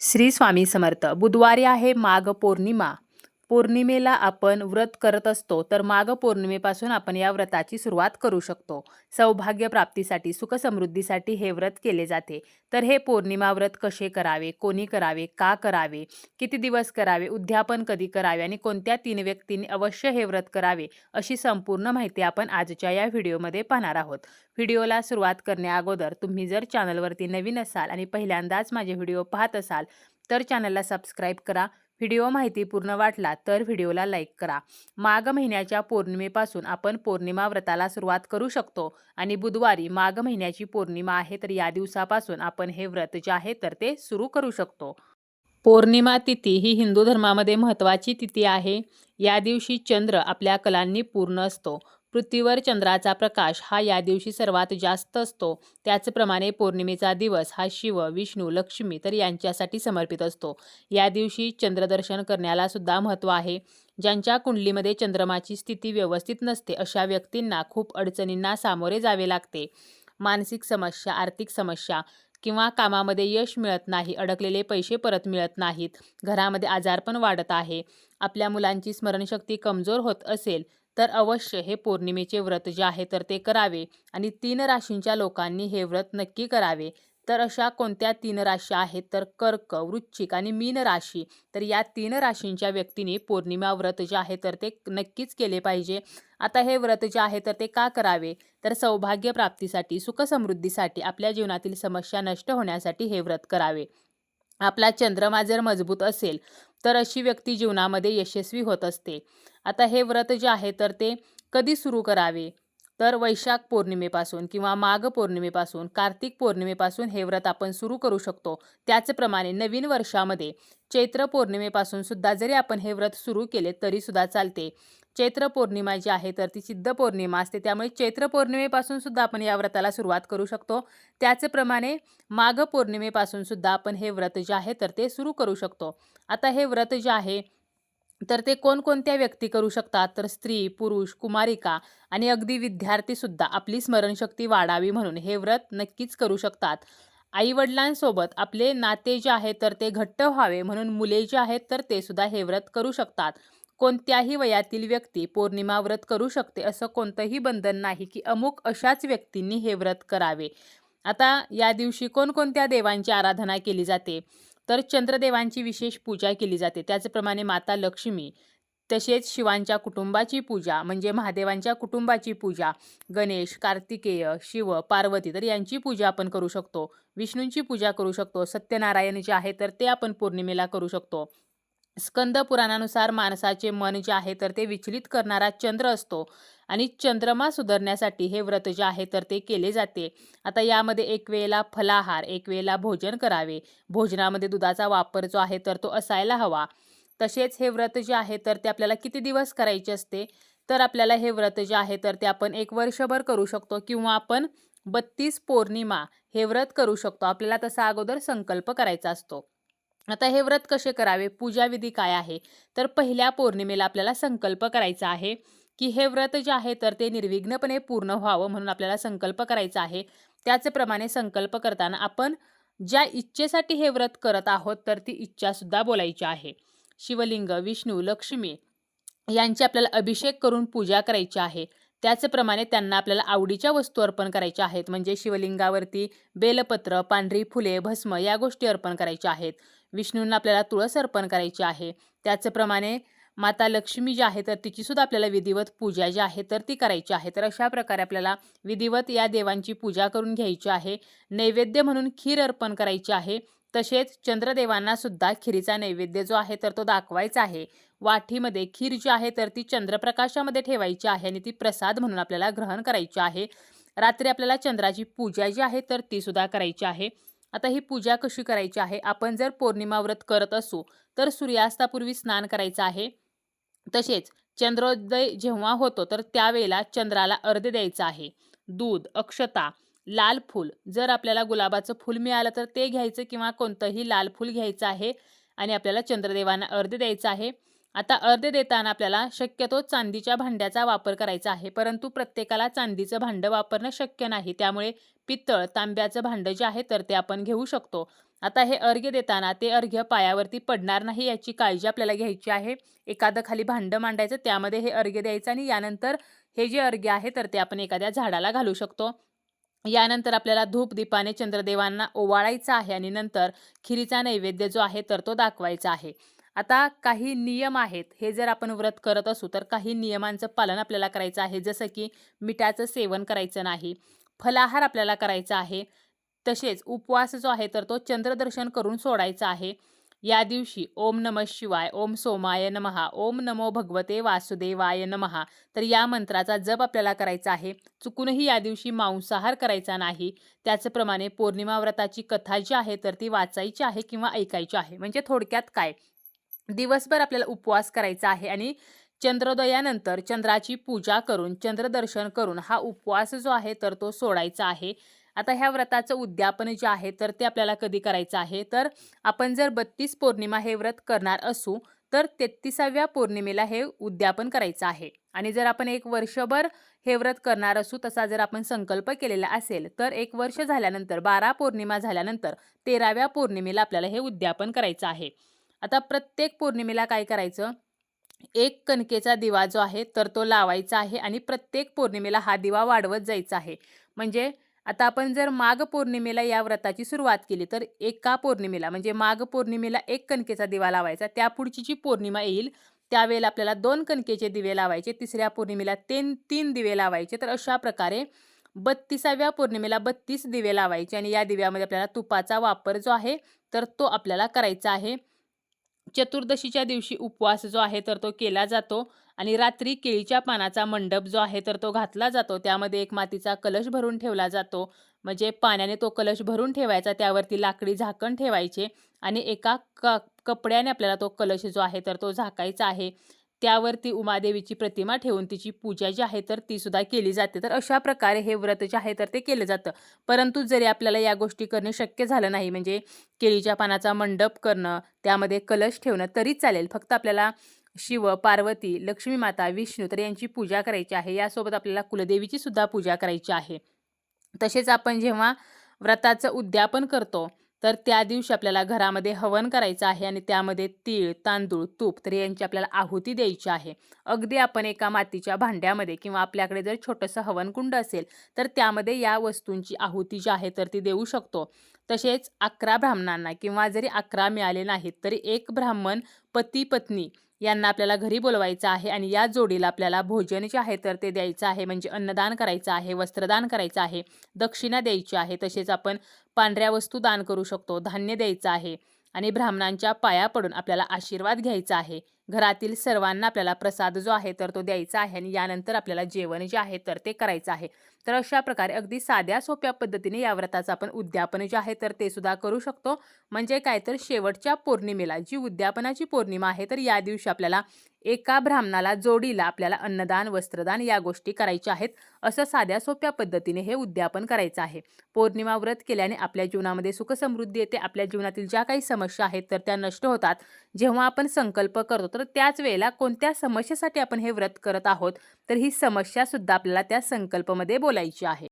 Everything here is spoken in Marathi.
श्री स्वामी समर्थ. बुधवारी आहे माघ पौर्णिमा. पौर्णिमेला आपण व्रत करत असतो तर माघ पौर्णिमेपासून आपण या व्रताची सुरुवात करू शकतो. सौभाग्य प्राप्तीसाठी सुखसमृद्धीसाठी हे व्रत केले जाते. तर हे पौर्णिमा व्रत कसे करावे कोणी करावे का करावे किती दिवस करावे उद्यापन कधी करावे आणि कोणत्या तीन व्यक्तींनी अवश्य हे व्रत करावे अशी संपूर्ण माहिती आपण आजच्या या व्हिडिओमध्ये पाहणार आहोत. व्हिडिओला सुरुवात करण्याअगोदर तुम्ही जर चॅनलवरती नवीन असाल आणि पहिल्यांदाच माझे व्हिडिओ पाहत असाल तर चॅनलला सबस्क्राईब करा. व्हिडिओ माहिती पूर्ण वाटला तर व्हिडिओला लाईक करा. माघ महिन्याच्या पौर्णिमेपासून आपण पौर्णिमा व्रताला सुरुवात करू शकतो आणि बुधवारी माघ महिन्याची पौर्णिमा आहे तर या दिवसापासून आपण हे व्रत जे आहे तर ते सुरू करू शकतो. पौर्णिमा तिथी ही हिंदू धर्मामध्ये महत्त्वाची तिथी आहे. या दिवशी चंद्र आपल्या कलांनी पूर्ण असतो. पृथ्वीवर चंद्राचा प्रकाश हा या दिवशी सर्वात जास्त असतो. त्याचप्रमाणे पौर्णिमेचा दिवस हा शिव विष्णू लक्ष्मी तर यांच्यासाठी समर्पित असतो. या दिवशी चंद्रदर्शन करण्याला सुद्धा महत्त्व आहे. ज्यांच्या कुंडलीमध्ये चंद्रमाची स्थिती व्यवस्थित नसते अशा व्यक्तींना खूप अडचणींना सामोरे जावे लागते. मानसिक समस्या आर्थिक समस्या किंवा कामामध्ये यश मिळत नाही अडकलेले पैसे परत मिळत नाहीत घरामध्ये आजारपण वाढत आहे. आपल्या मुलांची स्मरणशक्ती कमजोर होत असेल तर अवश्य हे पौर्णिमेचे व्रत जे आहे तर ते करावे आणि तीन राशींच्या लोकांनी हे व्रत नक्की करावे. तर अशा कोणत्या तीन राशी आहेत? तर कर्क वृश्चिक आणि मीन राशी. तर या तीन राशींच्या व्यक्तीने पौर्णिमा व्रत जे आहे तर ते नक्कीच केले पाहिजे. आता हे व्रत जे आहे तर ते का करावे? तर सौभाग्य प्राप्तीसाठी सुखसमृद्धीसाठी आपल्या जीवनातील समस्या नष्ट होण्यासाठी हे व्रत करावे. आपला चंद्रमा जर मजबूत असेल तर अशी व्यक्ती जीवनामध्ये यशस्वी होत असते. आता हे व्रत जे आहे तर ते कधी सुरू करावे? तर वैशाख पौर्णिमेपासून किंवा माघ पौर्णिमेपासून कार्तिक पौर्णिमेपासून हे व्रत आपण सुरू करू शकतो. त्याचप्रमाणे नवीन वर्षामध्ये चैत्र पौर्णिमेपासून सुद्धा जरी आपण हे व्रत सुरू केले तरी सुद्धा चालते. चैत्र पौर्णिमा जी आहे तर ती सिद्ध पौर्णिमा असते. त्यामुळे चैत्र पौर्णिमेपासून सुद्धा आपण या व्रताला सुरुवात करू शकतो. त्याचप्रमाणे माघ पौर्णिमेपासून सुद्धा आपण हे व्रत जे आहे तर ते सुरू करू शकतो. आता हे व्रत जे आहे तर ते कोणकोणत्या व्यक्ती करू शकतात? तर स्त्री पुरुष कुमारिका आणि अगदी विद्यार्थीसुद्धा आपली स्मरणशक्ती वाढावी म्हणून हे व्रत नक्कीच करू शकतात. आईवडिलांसोबत आपले नाते जे आहे तर ते घट्ट व्हावे म्हणून मुले जे आहेत तर ते सुद्धा हे व्रत करू शकतात. कोणत्याही वयातील व्यक्ती पौर्णिमा व्रत करू शकते असं कोणतंही बंधन नाही की अमुक अशाच व्यक्तींनी हे व्रत करावे. आता या दिवशी कोणकोणत्या देवांची आराधना केली जाते? तर चंद्रदेवांची विशेष पूजा केली जाते. त्याचप्रमाणे माता लक्ष्मी तसेच शिवांच्या कुटुंबाची पूजा म्हणजे महादेवांच्या कुटुंबाची पूजा गणेश कार्तिकेय शिव पार्वती तर यांची पूजा आपण करू शकतो. विष्णूंची पूजा करू शकतो. सत्यनारायण जे आहे तर ते आपण पौर्णिमेला करू शकतो. स्कंद पुराणानुसार माणसाचे मन जे आहे तर ते विचलित करणारा चंद्र असतो. आणि चंद्रमा सुधारण्यासाठी हे व्रत जे आहे तर ते केले जाते. आता यामध्ये एक वेळेला फलाहार एक वेळेला भोजन करावे. भोजनामध्ये दुधाचा वापर जो आहे तर तो असायला हवा. तसेच हे व्रत जे आहे तर ते आपल्याला किती दिवस करायचे असते? तर आपल्याला हे व्रत जे आहे तर ते आपण एक वर्षभर करू शकतो किंवा आपण बत्तीस पौर्णिमा हे व्रत करू शकतो. आपल्याला तसा अगोदर संकल्प करायचा असतो. आता हे व्रत कसे करावे? पूजाविधी काय आहे? तर पहिल्या पौर्णिमेला आपल्याला संकल्प करायचा आहे. की हे व्रत जे आहे तर ते निर्विघ्नपणे पूर्ण व्हावं म्हणून आपल्याला संकल्प करायचा आहे. त्याचप्रमाणे संकल्प करताना आपण ज्या इच्छेसाठी हे व्रत करत आहोत तर ती इच्छासुद्धा बोलायची आहे. शिवलिंग विष्णू लक्ष्मी यांची आपल्याला अभिषेक करून पूजा करायची आहे. त्याचप्रमाणे त्यांना आपल्याला आवडीच्या वस्तू अर्पण करायच्या आहेत म्हणजे शिवलिंगावरती बेलपत्र पांढरी फुले भस्म या गोष्टी अर्पण करायच्या आहेत. विष्णूंना आपल्याला तुळस अर्पण करायची आहे. त्याचप्रमाणे माता लक्ष्मी जी आहे तर तिचीसुद्धा आपल्याला विधिवत पूजा जी आहे तर ती करायची आहे. तर अशा प्रकारे आपल्याला विधिवत या देवांची पूजा करून घ्यायची आहे. नैवेद्य म्हणून खीर अर्पण करायची आहे. तसेच चंद्रदेवांना सुद्धा खिरीचा नैवेद्य जो आहे तर तो दाखवायचा आहे. वाटीमध्ये खीर जी आहे तर ती चंद्रप्रकाशामध्ये ठेवायची आहे आणि ती प्रसाद म्हणून आपल्याला ग्रहण करायची आहे. रात्री आपल्याला चंद्राची पूजा जी आहे तर ती सुद्धा करायची आहे. आता ही पूजा कशी करायची आहे? आपण जर पौर्णिमा व्रत करत असू तर सूर्यास्तापूर्वी स्नान करायचं आहे. तसेच चंद्रोदय जेव्हा होतो तर त्यावेळेला चंद्राला अर्ध द्यायचं आहे. दूध अक्षता लाल फूल. जर आपल्याला गुलाबाचं फूल मिळालं तर ते घ्यायचं किंवा कोणतंही लाल फूल घ्यायचं आहे आणि आपल्याला चंद्रदेवांना अर्ध द्यायचं आहे. आता अर्ध देताना आपल्याला शक्यतो चांदीच्या भांड्याचा वापर करायचा आहे. परंतु प्रत्येकाला चांदीचं भांडं वापरणं शक्य नाही. त्यामुळे पितळ तांब्याचं भांडं जे आहे तर ते आपण घेऊ शकतो. आता हे अर्घ्य देताना ते अर्घ्य पायावरती पडणार नाही याची काळजी आपल्याला घ्यायची आहे. एखादं खाली भांडं मांडायचं त्यामध्ये हे अर्घ्य द्यायचं आणि यानंतर हे जे अर्घ्य आहे तर ते आपण एखाद्या झाडाला घालू शकतो. यानंतर आपल्याला धूप दीपाने चंद्रदेवांना ओवाळायचं आहे आणि नंतर खिरीचा नैवेद्य जो आहे तर तो दाखवायचा आहे. आता काही नियम आहेत. हे जर आपण व्रत करत असू तर काही नियमांचं पालन आपल्याला करायचं आहे. जसं की मिठाचं सेवन करायचं नाही फलाहार आपल्याला करायचा आहे. तसेच उपवास जो आहे तर तो चंद्रदर्शन करून सोडायचा आहे. या दिवशी ओम नम शिवाय ओम सोमाय नमहा ओम नमो भगवते वासुदेवाय नमहा तर या मंत्राचा जप आपल्याला करायचा आहे. चुकूनही या दिवशी मांसाहार करायचा नाही. त्याचप्रमाणे पौर्णिमा व्रताची कथा जी आहे तर ती वाचायची आहे किंवा ऐकायची आहे. म्हणजे थोडक्यात काय? दिवसभर आपल्याला उपवास करायचा आहे आणि चंद्रोदयानंतर चंद्राची पूजा करून चंद्रदर्शन करून हा उपवास जो आहे तर तो सोडायचा आहे. आता ह्या व्रताचं उद्यापन जे आहे तर ते आपल्याला कधी करायचं आहे? तर आपण जर बत्तीस पौर्णिमा हे व्रत करणार असू तर तेहतीसाव्या पौर्णिमेला हे उद्यापन करायचं आहे. आणि जर आपण एक वर्षभर हे व्रत करणार असू तसा जर आपण संकल्प केलेला असेल तर एक वर्ष झाल्यानंतर बारा पौर्णिमा झाल्यानंतर तेराव्या पौर्णिमेला आपल्याला हे उद्यापन करायचं आहे. आता प्रत्येक पौर्णिमेला काय करायचं? एक कणकेचा दिवा जो आहे तर तो लावायचा आहे आणि प्रत्येक पौर्णिमेला हा दिवा वाढवत जायचा आहे. म्हणजे आता आपण जर माघ पौर्णिमेला या व्रताची सुरुवात केली तर एका पौर्णिमेला म्हणजे माघ पौर्णिमेला एक कणकेचा दिवा लावायचा. त्या पुढची जी पौर्णिमा येईल त्यावेळेला आपल्याला दोन कणकेचे दिवे लावायचे तिसऱ्या पौर्णिमेला तीन तीन दिवे लावायचे. तर अशा प्रकारे बत्तीसाव्या पौर्णिमेला बत्तीस दिवे लावायचे आणि या दिव्यामध्ये आपल्याला तुपाचा वापर जो आहे तर तो आपल्याला करायचा आहे. चतुर्दशीच्या दिवशी उपवास जो आहे तर तो केला जातो. आणि रात्री केळीच्या पानाचा मंडप जो आहे तर तो घातला जातो. त्यामध्ये एक मातीचा कलश भरून ठेवला जातो. म्हणजे पाण्याने तो कलश भरून ठेवायचा त्यावरती लाकडी झाकण ठेवायचे आणि एका क कपड्याने आपल्याला तो कलश जो आहे तर तो झाकायचा आहे. त्यावरती उमादेवीची प्रतिमा ठेवून तिची पूजा जी आहे तर ती सुद्धा केली जाते. तर अशा प्रकारे हे व्रत जे आहे तर ते केलं जातं. परंतु जरी आपल्याला या गोष्टी करणे शक्य झालं नाही म्हणजे केळीच्या पानाचा मंडप करणं त्यामध्ये कलश ठेवणं तरी चालेल. फक्त आपल्याला शिव पार्वती लक्ष्मी माता विष्णू तर यांची पूजा करायची आहे. यासोबत आपल्याला कुलदेवीची सुद्धा पूजा करायची आहे. तसेच आपण जेव्हा व्रताचं उद्यापन करतो तर त्या दिवशी आपल्याला घरामध्ये हवन करायचं आहे आणि त्यामध्ये तीळ तांदूळ तूप तर यांची आपल्याला आहुती द्यायची आहे. अगदी आपण एका मातीच्या भांड्यामध्ये किंवा आपल्याकडे जर छोटंसं हवनकुंड असेल तर त्यामध्ये या वस्तूंची आहुती जी आहे तर ती देऊ शकतो. तसेच अकरा ब्राह्मणांना किंवा जरी अकरा मिळाले नाहीत तरी एक ब्राह्मण पती पत्नी यांना आपल्याला घरी बोलवायचं आहे आणि या जोडीला आपल्याला भोजन जे आहे तर ते द्यायचं आहे. म्हणजे अन्नदान करायचं आहे वस्त्रदान करायचं आहे दक्षिणा द्यायची आहे. तसेच आपण पांढऱ्या वस्तू दान करू शकतो धान्य द्यायचं आहे आणि ब्राह्मणांच्या पाया पडून आपल्याला आशीर्वाद घ्यायचा आहे. घरातील सर्वांना आपल्याला प्रसाद जो आहे तर तो द्यायचा आहे आणि यानंतर आपल्याला जेवण जे आहे तर ते करायचं आहे. तर अशा प्रकारे अगदी साध्या सोप्या पद्धतीने या व्रताचं आपण उद्यापन जे आहे तर ते सुद्धा करू शकतो. म्हणजे काय तर शेवटच्या पौर्णिमेला जी उद्यापनाची पौर्णिमा आहे तर या दिवशी आपल्याला एका ब्राह्मणाला जोडीला आपल्याला अन्नदान वस्त्रदान या गोष्टी करायच्या आहेत. असं साध्या सोप्या पद्धतीने हे उद्यापन करायचं आहे. पौर्णिमा व्रत केल्याने आपल्या जीवनामध्ये सुखसमृद्धी येते. आपल्या जीवनातील ज्या काही समस्या आहेत तर त्या नष्ट होतात. जेव्हा आपण संकल्प करतो तर त्याच वेळेला कोणत्या समस्येसाठी आपण हे व्रत करत आहोत तर ही समस्यासुद्धा आपल्याला त्या संकल्पमध्ये बोलायची आहे.